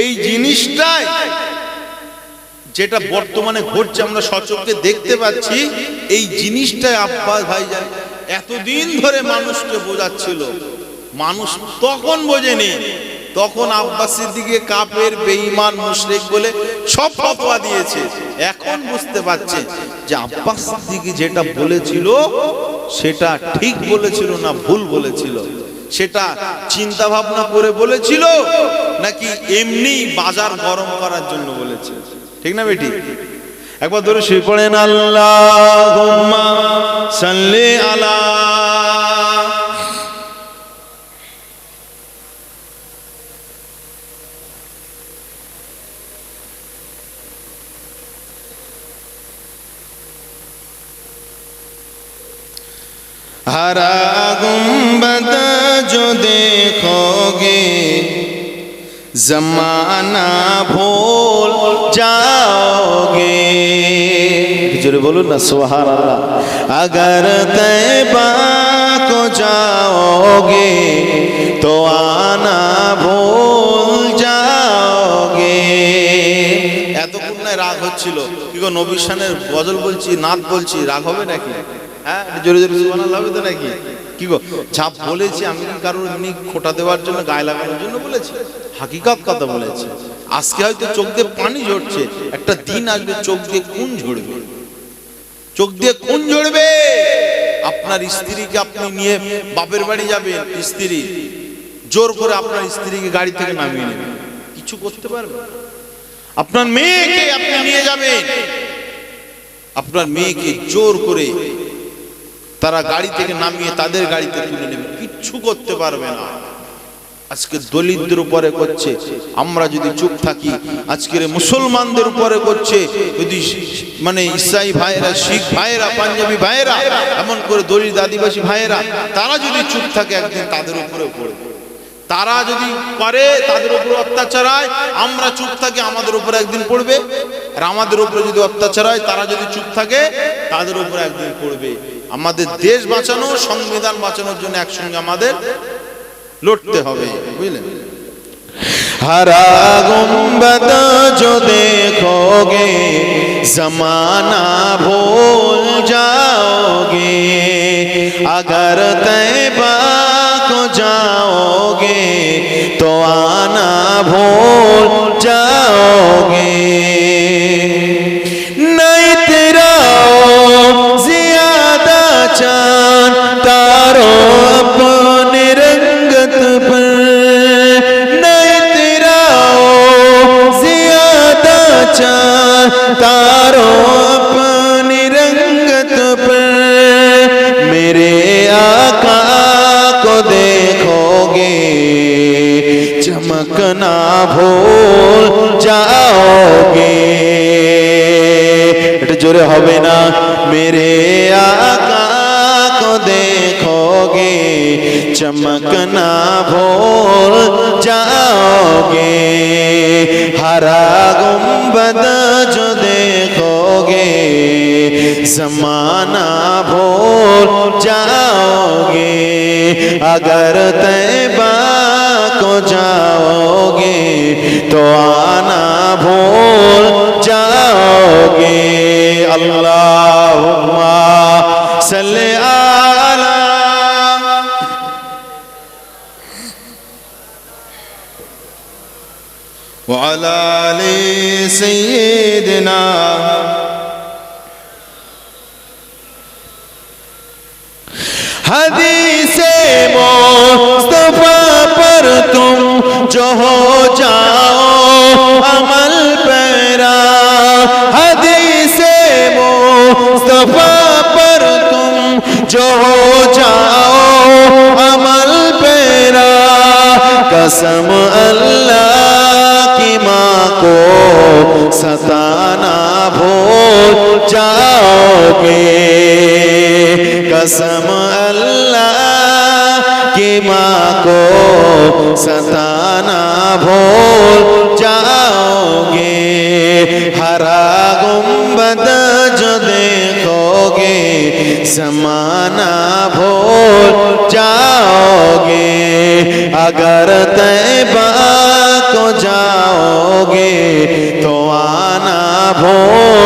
এই জিনিসটাই যেটা বর্তমানে ঘটছে, আমরা সচক্ষে দেখতে পাচ্ছি, এই জিনিসটাই আব্বাস ভাইজান এতদিন ধরে মানুষকে বোঝাচ্ছিল। মানুষ তখন বোঝেনি, তখন আব্বাসের দিকে কাপের বেঈমান, মুশরিক বলে সব ফতোয়া দিয়েছে। এখন বুঝতে পারছে যে আব্বাস দিকে যেটা বলেছিল, সেটা ঠিক বলেছিল না ভুল বলেছিল। সেটা চিন্তা ভাবনা করে বলেছিল, নাকি এমনি বাজার গরম করার জন্য বলেছে? ঠিক না বেটি? একবার ধরে শুয়ে পড়েন আল্লাহ সাল্লি জমানা ভোল যাওগে জোরে বলুন না সোহার আল্লাহ আগর তো যাওগে তো আনা ভোল যাওগে এতক্ষণ না রাগ হচ্ছিল। কি গো নবিসানের গজল বলছি নাচ বলছি, রাগ হবে নাকি? হ্যাঁ জোরে জোরে লাগবে তো নাকি? কি গো? যা বলেছি আমি কি কারোর এমনি খোটা দেওয়ার জন্য গায়ে লাগানোর জন্য বলেছি? হাকিকাত কথা বলেছি। আজকে হয়তো চোখ দিয়ে পানি ঝরছে। একটা দিন আসবে চোখ দিয়ে খুন ঝরবে। চোখ দিয়ে খুন ঝরবে। আপনার স্ত্রীকে আপনি নিয়ে বাপের বাড়ি যাবেন, স্ত্রী। জোর করে আপনার স্ত্রীকে গাড়ি থেকে নামিয়ে নেবেন। কিছু করতে পারবে আপনার মেয়েকে আপনি নিয়ে যাবেন। আপনার মেয়েকে জোর করে তারা গাড়ি থেকে নামিয়ে তাদের গাড়িতে তুলে নেবে। কিচ্ছু করতে পারবে না। আজকে দলিতদের উপরে করছে। আমরা যদি চুপ থাকি, আজকের মুসলমানদের উপরে করছে। যদি মানে ইসাই ভাইরা শিখ ভাইরা পাঞ্জাবি ভাইরা এমন করে দলিত আদিবাসী ভাইরা তারা যদি চুপ থাকে, একদিন তাদের উপরে পড়বে। তারা যদি করে তাদের উপর অত্যাচার হয়, আমরা চুপ থাকি, আমাদের উপর একদিন পড়বে। আর আমাদের উপরে যদি অত্যাচার হয়, তারা যদি চুপ থাকে, তাদের উপর একদিন পড়বে। আমাদের দেশ বাঁচানো সংবিধান বাঁচানোর জন্য একসঙ্গে আমাদের লড়তে হবে বুঝলেন हरा गुम्बद जो देखोगे जमाना भूल जाओगे अगर तैबा को जाओगे तो आना भूल जाओगे কারণ اگر تیبا کو جاؤ گے تو آنا بھول جاؤ گے اللہ صلی وعلى سیدنا حدیث مصطفیٰ پر تم جو ہو جاؤ، عمل پیرا، حدیث مصطفیٰ پر تم جو ہو جاؤ، عمل پیرا، قسم اللہ کی ماں کو ستانا بھول جاؤ گے، قسم کو ستانا بھول جاؤ گے ہرا گنبد جو دیکھو گے سمانا بھول جاؤ گے اگر طیبہ کو جاؤ گے تو آنا بھول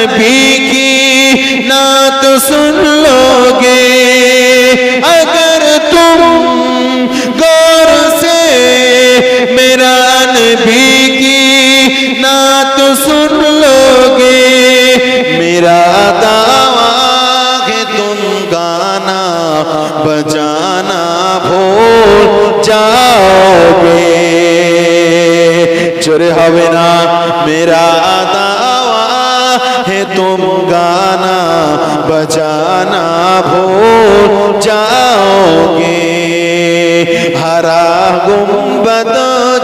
نبی کی نات سن لو گے اگر تم گور سے میرا نبی کی نات سن لو گے میرا دعویٰ ہے تم گانا بجانا بھول جاؤ گے چرے ہونا میرا دعویٰ تم گانا بجانا بھول جاؤ گے ہرا گنبد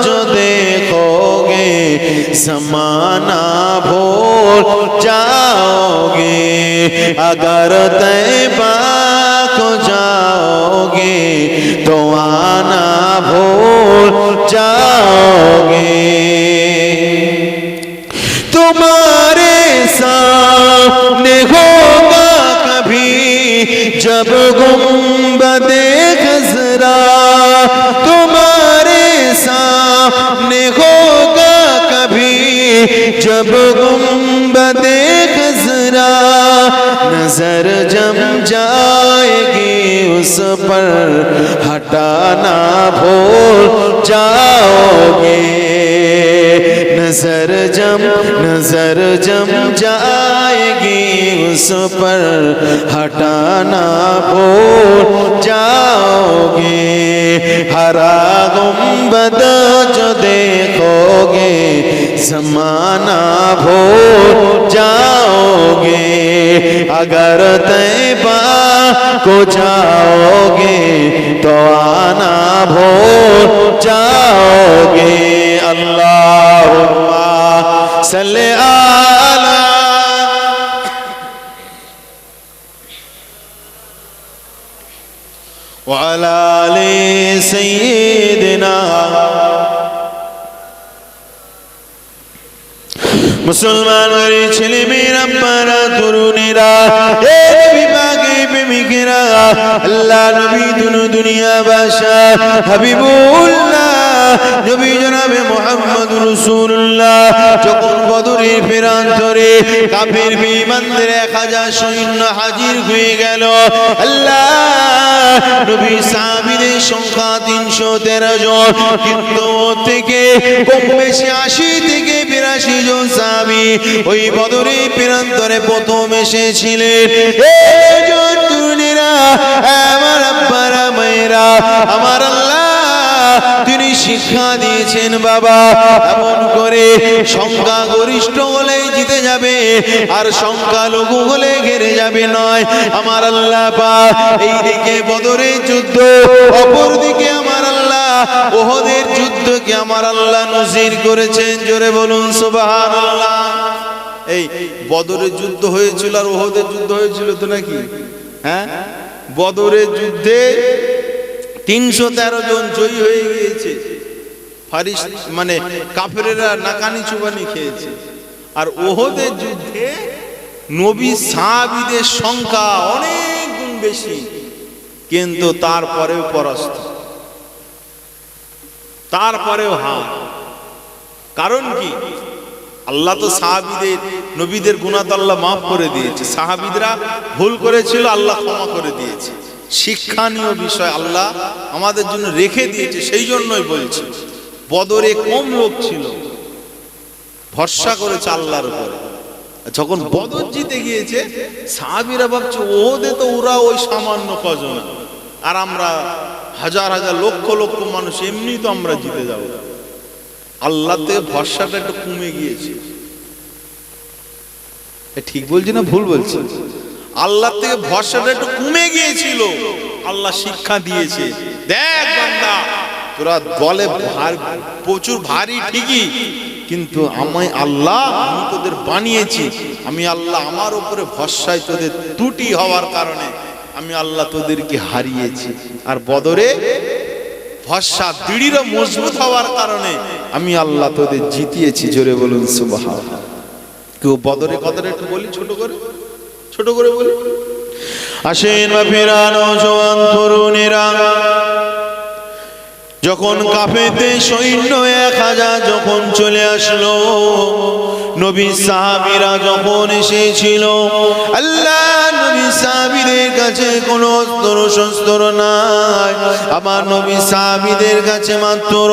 جو دیکھو گے زمانہ بھول جاؤ گے اگر طیبہ کو جاؤ گے تو آنا بھول جاؤ گے بھول جاؤ گے نظر جم نظر جم جائے گی۔ اس پر ہٹانا بھول جاؤ گے ہرا گنبد جو دیکھو گے زمانہ بھول جاؤ گے اگر طیبہ کو جاؤ گے تو آنا بھول جاؤ گے اللہ صلی اللہ وعلى آل سيدنا মুসলমান বাড়ি ছেলে মেয়েরা পারা তরুণেরা এ বিভাগে প্রেমিকেরা আল্লাহ নবী দুনু দুনিয়া বাসা হাবিবুল্লাহ নবী জনাবে মোহাম্মদ রসুল্লাহ যখন বদরের ফেরান্তরে কাফের বিমানদের এক হাজার সৈন্য হাজির হয়ে গেল আল্লাহ নবী সাহাবিদের সংখ্যা তিনশো তেরো জন। কিন্তু থেকে থেকে বিরাশি জন ওই প্রান্তরে প্রথম এসেছিলেন। আমার আব্বারা, মায়েরা, আমার তিনি শিক্ষা দিয়েছেন বাবা। এমন করে সংখ্যা গরিষ্ঠ জিতে যাবে। আর সংখ্যা লঘু হলে ঘেরে যাবে নয়। আমার আল্লাহ পা এই দিকে বদরের যুদ্ধ অপর দিকে আমার আল্লাহ ওহদের যুদ্ধকে আমার আল্লাহ নজির করেছেন। জোরে বলুন সুবাহান আল্লাহ এই বদরের যুদ্ধ হয়েছিল আর ওহদের যুদ্ধ হয়েছিল তো নাকি? হ্যাঁ? বদরের যুদ্ধে তিনশো তেরো জন জয়ী হয়ে গিয়েছে। ফারিস মানে কাফেরেরা নাকানি চুবানি খেয়েছে। আর ওহদের যুদ্ধে নবী সাহাবিদের সংখ্যা অনেক গুণ বেশি। কিন্তু তারপরেও পরাস্ত। তারপরেও হার। কারণ কি? আল্লাহ তো সাহাবিদের নবীদের গুণাত আল্লাহ মাফ করে দিয়েছে। সাহাবিদরা ভুল করেছিল আল্লাহ ক্ষমা করে দিয়েছে। শিক্ষণীয় বিষয় আল্লাহ আমাদের জন্য রেখে দিয়েছে সেই জন্যই বলছি। বদরে কম লোক ছিল। ভরসা করেছে আল্লাহর উপরে। যখন বদর জিতে গিয়েছে সাহাবিরা ভাবছে ওদের তো ওরা ওই সামান্য কজন। আর আমরা হাজার হাজার লক্ষ লক্ষ মানুষ এমনি তো আমরা জিতে যাব। আল্লাহ থেকে ভরসাটা একটু কমে গিয়েছে। ঠিক বলছি না ভুল বলছি? আল্লাহ থেকে ভরসাটা একটু কমে গিয়েছিল। আল্লাহ শিক্ষা দিয়েছে। দেখ বান্দা তোরা দলে ভার- প্রচুর ভারী ঠিকই। কিন্তু আমি আল্লাহ আমি তোদের বানিয়েছি। আমি আল্লাহ আমার উপরে ভরসায় তোদের ত্রুটি হওয়ার কারণে আমি আল্লাহ তোদেরকে হারিয়েছি। আর বদরে ভরসা দৃঢ় মজবুত হওয়ার কারণে আমি আল্লাহ তোদের জিতিয়েছি। জোরে বলুন সুবাহ কেউ বদরে কথাটা একটু বলি, ছোট করে। ছোট করে বলি। আসেন বা ফেরানো জওয়ান তরুণেরা। যখন কাফেতে সৈন্য এক হাজার যখন চলে আসলো, নবী সাহাবিরা যখন এসেছিল, আল্লাহ নবী সাহাবিদের কাছে কোনো অস্ত্র শস্ত্র নাই আমার নবী সাহাবিদের কাছে মাত্র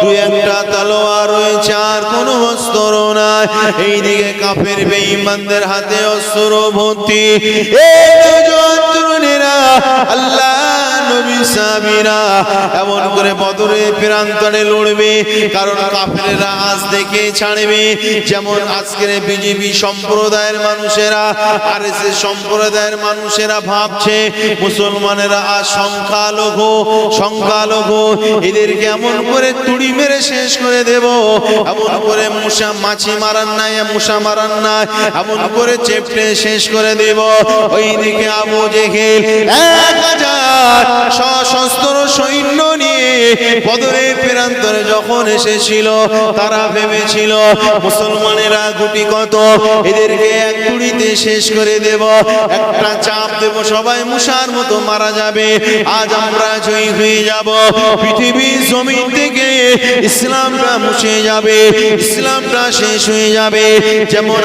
দু একটা তালোয়ার রয়েছে, আর কোনো অস্ত্র নাই। এইদিকে কাফের বেঈমানদের হাতে অস্ত্র ভর্তি। এই দুজন তরুণেরা আল্লাহ এমন করে বদরে প্রান্তরে লড়বে, কারণ কাফেরেরা আজ দেখে ছাড়বে, যেমন আজকের বিজেপি সম্প্রদায়ের মানুষেরা আর সম্প্রদায়ের মানুষেরা ভাবছে, মুসলমানেরা আজ সংখ্যালঘু সংখ্যালঘু, এদেরকে এমন করে তুড়ি মেরে শেষ করে দেব, এমন করে মুসা মাছি মারান নাই মুসা মারান নাই এমন করে চেপটে শেষ করে দেব। ওই দিকে আবু জেহেল সশস্ত্র সৈন্য নিয়ে বদরের প্রান্তরে যখন এসেছিল, তারা ভেবেছিল, মুসলমানেরা গুটি কত? এদেরকে এক গুড়িতে শেষ করে দেব। একটা চাপ দেব, সবাই মুসার মতো মারা যাবে। আজ আমরা জয়ী হয়ে যাব। পৃথিবীর জমিন থেকে ইসলামটা মুছে যাবে, ইসলামটা শেষ হয়ে যাবে। যেমন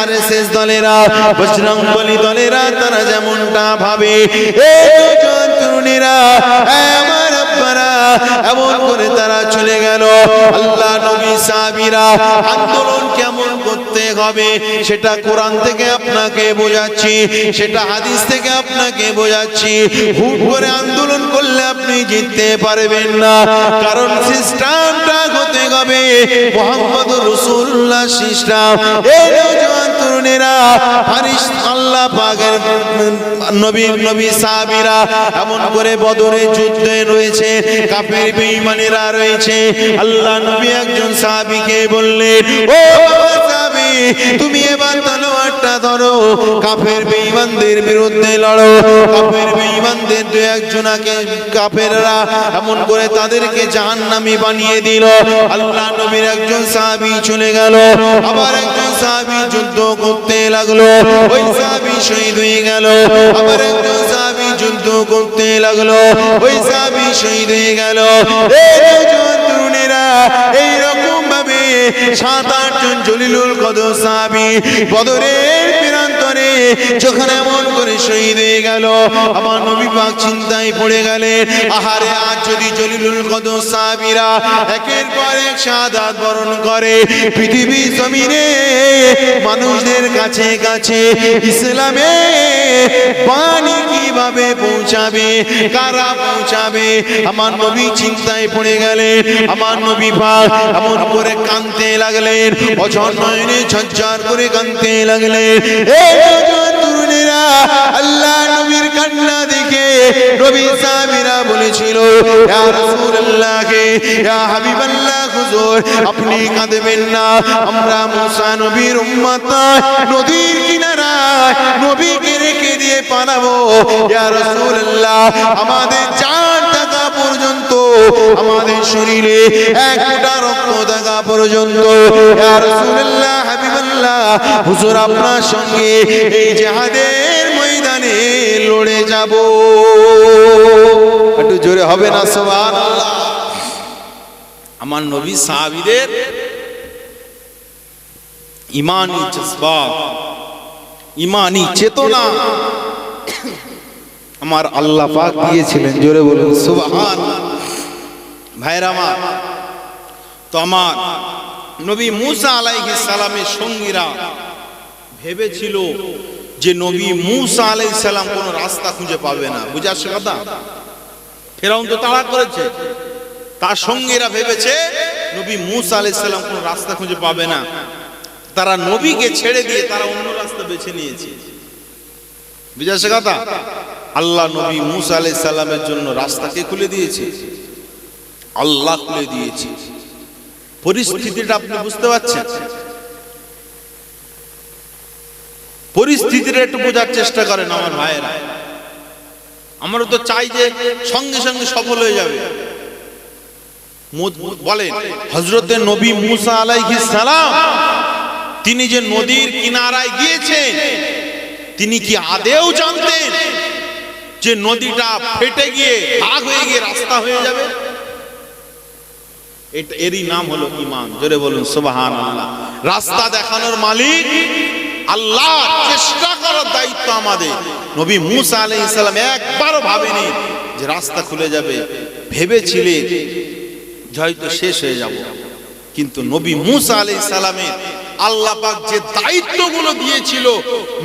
আর এস এস দলেরা, বজরং বলি দলেরা, তারা যেমনটা ভাবে। তরুণীরা আমার আব্বারা এমন করে তারা চলে গেল। আল্লাহ নবী সাহাবীরা আন্দোলন কেমন করতে হবে, সেটা কোরআন থেকে আপনাকে বোঝাচ্ছি, সেটা হাদিস থেকে আপনাকে বোঝাচ্ছি। হুট করে আন্দোলন করলে আপনি জিততে পারবেন না। কারণ সিস্টেমটা হতে হবে মোহাম্মদ রসুল্লাহ সিস্টেম। আল্লাহ নবী একজন সাহাবীকে বললেন, ও তুমি এবার তলোয়ারটা ধরো। কাফের বেঈমানদের বিরুদ্ধে লড়ো। কাফের বেঈমানদের দু একজনাকে কাফেররা এমন করে তাদেরকে জাহান্নামী বানিয়ে দিল। আল্লাহ নবীর একজন সাহাবী চলে গেল। আবার একজন সাহাবী যুদ্ধ করতে লাগল। ওই সাহাবী শহীদ হয়ে গেল। আবার একজন সাহাবী যুদ্ধ করতে লাগল। ওই সাহাবী শহীদ হয়ে গেল। এই তরুণেরা ভাবে সাত আটজন জলিলুল কদর সাহাবি বদরের প্রান্তরে যখন এমন শহীদ হয়ে গেল। আমার নবী পাক চিন্তায় পড়ে গেলেন। আহারে, আজ যদি জলিলুল কদর সাহাবীরা একের পর এক শাহাদাত বরণ করে, পৃথিবী জমিনে মানুষদের কাছে কাছে ইসলামে বাণী কীভাবে পৌঁছাবে, কারা পৌঁছাবে? আমার নবী চিন্তায় পড়ে গেলেন। আমার নবী পাক এমন করে কাঁদতে লাগলেন, অঝর নয়নে ঝরঝর করে কাঁদতে লাগলেন। এই আল্লাহ নবীর কান্না দেখে নবী সাহাবীরা বলেছিল, ইয়া রাসূলুল্লাহকে, ইয়া হাবিবাল্লাহ হুজুর, আপনি কাঁদবেন না, আমরা মুসা নবীর উম্মত, নদীর কিনারায় নবীকে রেখে দিয়ে পালাবো। ইয়া রাসূলুল্লাহ, আমাদের জান টাকা পর্যন্ত আমাদের শরীরে এক ফোঁটা রক্ত থাকা পর্যন্ত, ইয়া রাসূলুল্লাহ হাবিবাল্লাহ হুজুর আপনার সঙ্গে এই জিহাদের ময়দানে লড়ে যাব। একটু জোরে হবে না সবার আমার নবী সাহাবীদের ইমানি জজবাত, ইমানি চেতনা আমার আল্লাহ পাক দিয়েছিলেন, জোরে বলুন সুবহান ভাইরা আমার, তো আমার নবী মুসা আলাইহিস সালামের সঙ্গীরা ভেবেছিল যে নবী মুসা আলাইহিস সালাম কোনো রাস্তা খুঁজে পাবে না। বুঝাচ্ছে কথা? ফেরাউন তো তাড়া করেছে। তার সঙ্গীরা ভেবেছে নবী মুসা আলাইহিস সালাম কোনো রাস্তা খুঁজে পাবে না। তারা নবীকে ছেড়ে দিয়ে তারা অন্য রাস্তা বেছে নিয়েছে। বুঝাচ্ছে কথা? আল্লাহ নবী মুসা আলাইহিস সালামের জন্য রাস্তাকে খুলে দিয়েছে। আল্লাহ খুলে দিয়েছে। পরিস্থিতিটা আপনি বুঝতে পারছেন? পরিস্থিতিটা একটু বোঝার চেষ্টা করেন আমার ভাইয়েরা। আমরা তো চাই যে সঙ্গে সঙ্গে সফল হয়ে যাবে। বলেন হজরতে নবী মুসা আলাইহিস সালাম, তিনি যে নদীর কিনারায় গিয়েছেন, তিনি কি আদেও জানতেন যে নদীটা ফেটে গিয়ে ভাগ হয়ে গিয়ে রাস্তা হয়ে যাবে? এটা এরই নাম হলো ইমান জোরে বলুন সুবাহান আল্লাহ রাস্তা দেখানোর মালিক আল্লাহ, চেষ্টা করার দায়িত্ব আমাদের। নবী মুসা আলাইহিস ইসলাম একবারও ভাবেনি যে রাস্তা খুলে যাবে। ভেবেছিলেন হয়তো শেষ হয়ে যাব। কিন্তু নবী মুসা আলাইহিস সালামের আল্লাহ পাক যে দায়িত্বগুলো দিয়েছিল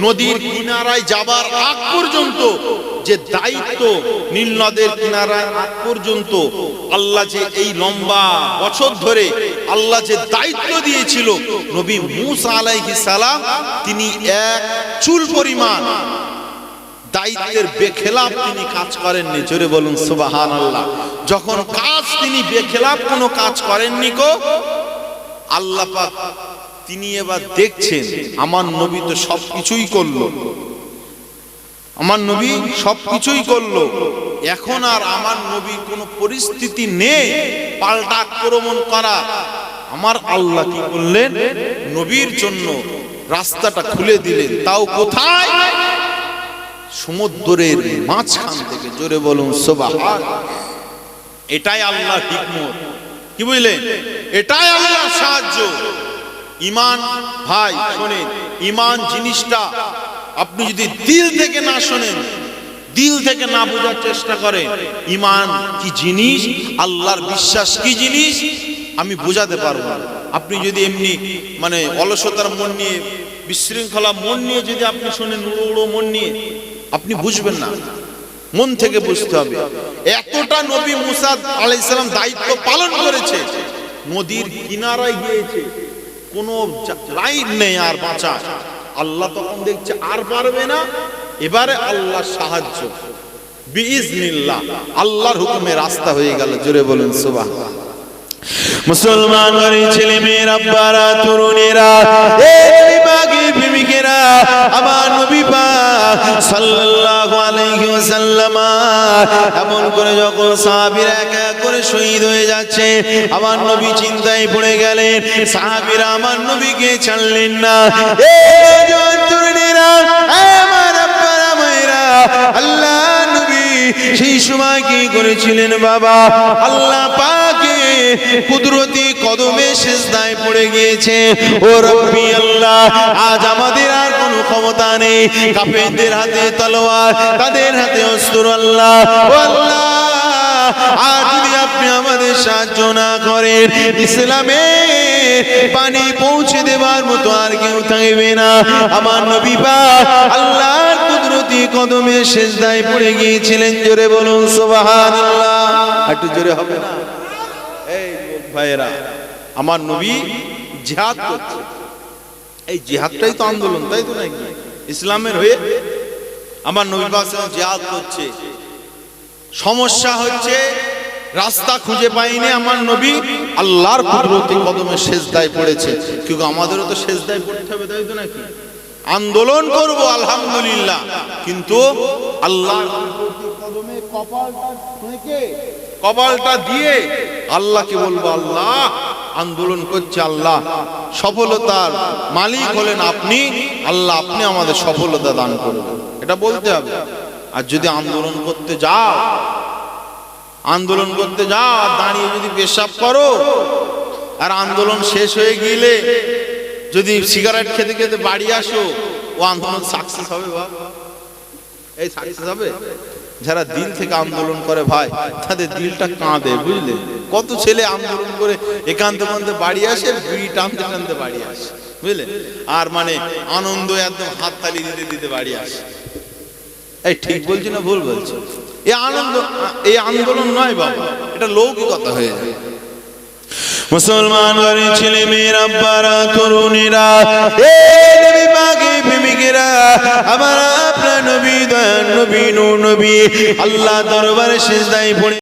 নদীর কিনারায় যাবার আগ পর্যন্ত, যে দায়িত্ব নীল নদের কিনারায় আগ পর্যন্ত, আল্লাহ যে এই লম্বা বছর ধরে আল্লাহ যে দায়িত্ব দিয়েছিল, নবী মুসা আলাইহি সালাম, তিনি এক চুল পরিমাণ দায়িত্বের বেখেলাপ তিনি কাজ করেননি। জোরে বলুন সুবাহান আল্লাহ যখন কাজ তিনি বেখেলাপ কোনো কাজ করেননি কো, আল্লাহ পাক তিনি এবার দেখছেন আমার নবী তো সব কিছুই করল। আমার নবী সব কিছুই করল। এখন আর আমার নবী কোনো পরিস্থিতি নেই পাল্টা আক্রমণ করা। আমার আল্লাহ কি করলেন? নবীর জন্য রাস্তাটা খুলে দিলেন। তাও কোথায়? সমুদ্রের মাঝখান থেকে জোরে বলুন সোবাহান এটাই আল্লাহ হিকমত। কি বুঝলেন? এটাই আল্লাহ সাহায্য। ইমান, ভাই, শোনেন, ইমান জিনিসটা আপনি যদি দিল থেকে না শোনেন, দিল থেকে না বোঝার চেষ্টা করেন, ইমান কি জিনিস, আল্লাহর বিশ্বাস কি জিনিস, আমি বোঝাতে পারব। আপনি যদি এমনি মানে অলসতার মন নিয়ে, বিশৃঙ্খলা মন নিয়ে যদি আপনি শোনেন উড়ো মন নিয়ে, আপনি বুঝবেন না। মন থেকে বুঝতে হবে। এতটা নবী মুসাদ আলাইসালাম দায়িত্ব পালন করেছে, নদীর কিনারায় গিয়েছে। কোনো লাইন নেই আর বাঁচা আল্লাহ তখন দেখছে আর পারবে না, এবারে আল্লাহ সাহায্য। বিইজনিল্লাহ, আল্লাহর হুকুমে রাস্তা হয়ে গেল, জোরে বলুন সুবাহ মুসলমান বাড়ির ছেলে মেয়ের আব্বারা, তরুণেরা, এ বিভাগে প্রেমিকেরা, আমার নবী পাক সাল্লাল্লাহু আলাইহি ওয়াসাল্লাম এমন করে যখন সাহাবীরা এক এক করে শহীদ হয়ে যাচ্ছে, আমার নবী চিন্তায় পড়ে গেলেন, সাহাবীরা আমার নবীকে ছাড়লেন না। এ তরুণেরা আমার আব্বারা, মায়েরা, আল্লাহ নবী সেই সময় কি করেছিলেন বাবা? আল্লাহ পাকে কুদরতি কদমে শেষদায় পড়ে গিয়েছে। ও রব্বি আল্লাহ, আজ আমাদের আর কোনো ক্ষমতা নেই। কাফেরদের হাতে তলোয়ার তাদের হাতে অস্ত্র আল্লাহ? ও আল্লাহ আর যদি আপনি আমাদের সাহায্য না করেন, ইসলামে পানি পৌঁছে দেবার মতো আর কেউ থাকবে না। আমার নবী পাক আল্লাহর কুদরতি কদমে শেষদায় পড়ে গিয়েছিলেন। জোরে বলুন, সুবহানাল্লাহ। একটু জোরে হবে না? ভাইয়েরা, আমার নবী জিহাদ করছে। এই জিহাদটাই তো আন্দোলন, তাই তো নাকি? ইসলামের হয়ে আমার নবী পাক জিহাদ করছে। সমস্যা হচ্ছে, রাস্তা খুঁজে পাইনি আমার নবী, আল্লাহর কুদরতি কদমে শেষদায় পড়েছে। কিন্তু আমাদেরও তো শেষদায় পড়তে হবে, তাই তো নাকি? আন্দোলন করব, আলহামদুলিল্লাহ। কিন্তু আল্লাহর কুদরতি কদমে কপালটা ঠেকে কপালটা দিয়ে আল্লাহকে বলব, আল্লাহ, আন্দোলন করছে আল্লাহ। সফলতার মালিক হলেন আপনি, আল্লাহ আপনি আমাদের সফলতা দান করবেন। এটা বলতে হবে। আর যদি আন্দোলন করতে যাও, আন্দোলন করতে যাও দাঁড়িয়ে যদি পেশাব করো, আর আন্দোলন শেষ হয়ে গেলে যদি সিগারেট খেতে খেতে বাড়ি আসো, ও আন্দোলন সাকসেস হবে বাবা এই সাকসেস হবে? যারা দিল থেকে আন্দোলন করে ভাই, তাদের দিলটা কাঁদে, বুঝলে? কত ছেলে আন্দোলন করে একান্ত কান্তে বাড়ি আসে বিড়ি টানতে টানতে বাড়ি আসে, বুঝলে? আর মানে আনন্দ একদম হাত হাততালি দিতে দিতে বাড়ি আসে। এই ঠিক বলছি না ভুল বলছি? এই আনন্দ, এই আন্দোলন নয় বাবা, এটা লৌকিকতা হয়ে যায়। মুসলমান ঘরের ছেলে মেয়েরা, আব্বারা, তরুণীরা, এ নবী পাকে প্রেমিকেরা, আমার আপনার নবী দয়ান নবী নবী, আল্লাহ দরবারে শেষ দায় পড়ে